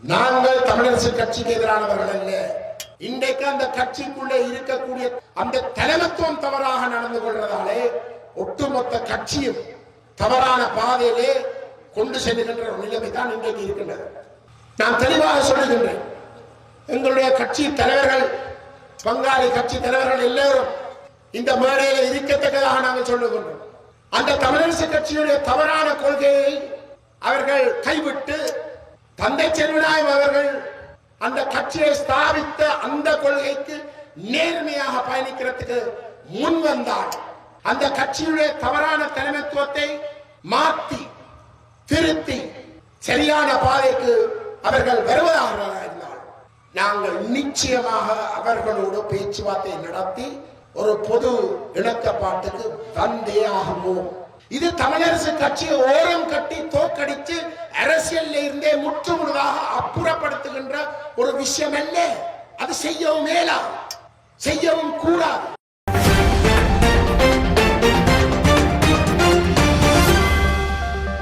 நாங்கள் தமிழரசு கட்சிக்கு எதிரானவர்கள் அல்ல. இன்றைக்கு அந்த கட்சிக்குள்ளே இருக்கக்கூடிய அந்த தலைமத்துவம் தவறாக நடந்து கொள்றதாலே ஒட்டுமொத்த கட்சியும் தவறான பாதையிலே கொண்டு செல்கின்ற ஒரு நிலைமை தான் இன்றைக்கு இருக்கின்றது. நான் தெளிவாக சொல்லுகின்றேன். எங்களுடைய கட்சி தலைவர்கள் பங்காளி கட்சி தலைவர்கள் எல்லோரும் இந்த மேடையில இருக்கத்தக்கதாக நாங்கள் சொல்லுகின்றோம். அந்த தமிழரசு கட்சியுடைய தவறான கொள்கையை அவர்கள் கைவிட்டு தந்தை செல்வநாயம் அவர்கள் அந்த கட்சியை ஸ்தாபித்த அந்த கொள்கைக்கு நேர்மையாக பயணிக்கிறதுக்கு முன் வந்தார். அந்த கட்சியுடைய தவறான தலைமைத்துவத்தை மாற்றி திருத்தி சரியான பாதைக்கு அவர்கள் வருவதாக இருந்தால் நாங்கள் நிச்சயமாக அவர்களோடு பேச்சுவார்த்தை நடத்தி ஒரு பொது இணக்கப்பாட்டுக்கு வந்தே ஆகுவோம். இது தமிழரசு கட்சியை ஓரம் கட்டி தோக்கடிச்சு அரசியல்ல இருந்தே முற்று முழுதாக அப்புறப்படுத்துகின்ற ஒரு விஷயம் அல்ல அது செய்யவும் மேலா செய்யவும் கூடாது.